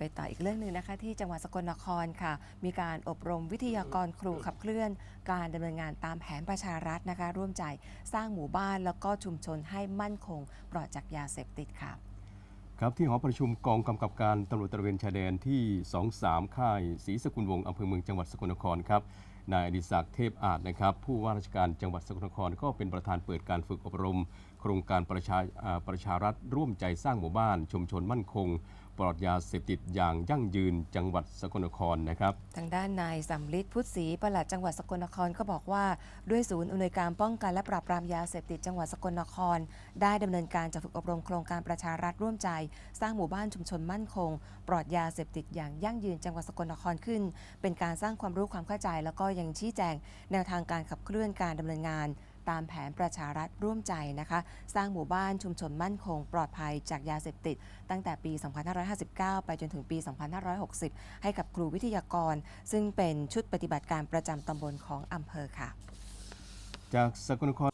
ไปต่ออีกเรื่องหนึ่งนะคะที่จังหวัดสกลนครค่ะ มีการอบรมวิทยากรครูขับเคลื่อน การดำเนินงานตามแผนประชารัฐนะคะ ร่วมใจสร้างหมู่บ้านแล้วก็ชุมชนให้มั่นคง ปลอดจากยาเสพติดค่ะ ครับที่หอประชุมกองกำกับการตำรวจตระเวนชายแดนที่ 23 ค่ายศรีสกุลวงศ์อำเภอเมืองจังหวัดสกลนครครับ นายอดิศักดิ์เทพอาจนะครับ ผู้ว่าราชการจังหวัดสกลนครก็เป็นประธานเปิดการฝึกอบรม โครงการประชาประชารัฐร่วมใจสร้างหมู่บ้าน ชุมชนมั่นคง ปลอดยาเสพติดอย่างยั่งยืนจังหวัดสกลนครนะครับ ทางด้านนายสำลิดพุทธศรีปลัดจังหวัดสกลนครก็บอกว่า ด้วยศูนย์อำนวยการป้องกันและปราบปรามยาเสพติดจังหวัดสกลนคร ได้ดำเนินการจัดฝึกอบรมโครงการประชารัฐร่วมใจ สร้างหมู่บ้านชุมชนมั่นคง ปลอดยาเสพติดอย่างยั่งยืนจังหวัดสกลนครขึ้น เป็นการสร้างความรู้ความเข้าใจแล้วก็ยยังชี้แจง แนวทางการขับเคลื่อนการดำเนินงาน ตามแผนประชารัฐร่วมใจนะคะ สร้างหมู่บ้านชุมชนมั่นคง ปลอดภัยจากยาเสพติด ตั้งแต่ปี 2559 ไปจนถึงปี 2560 ให้กับครูวิทยากร ซึ่งเป็นชุดปฏิบัติการประจำตำบลของอำเภอค่ะ จากสกลนคร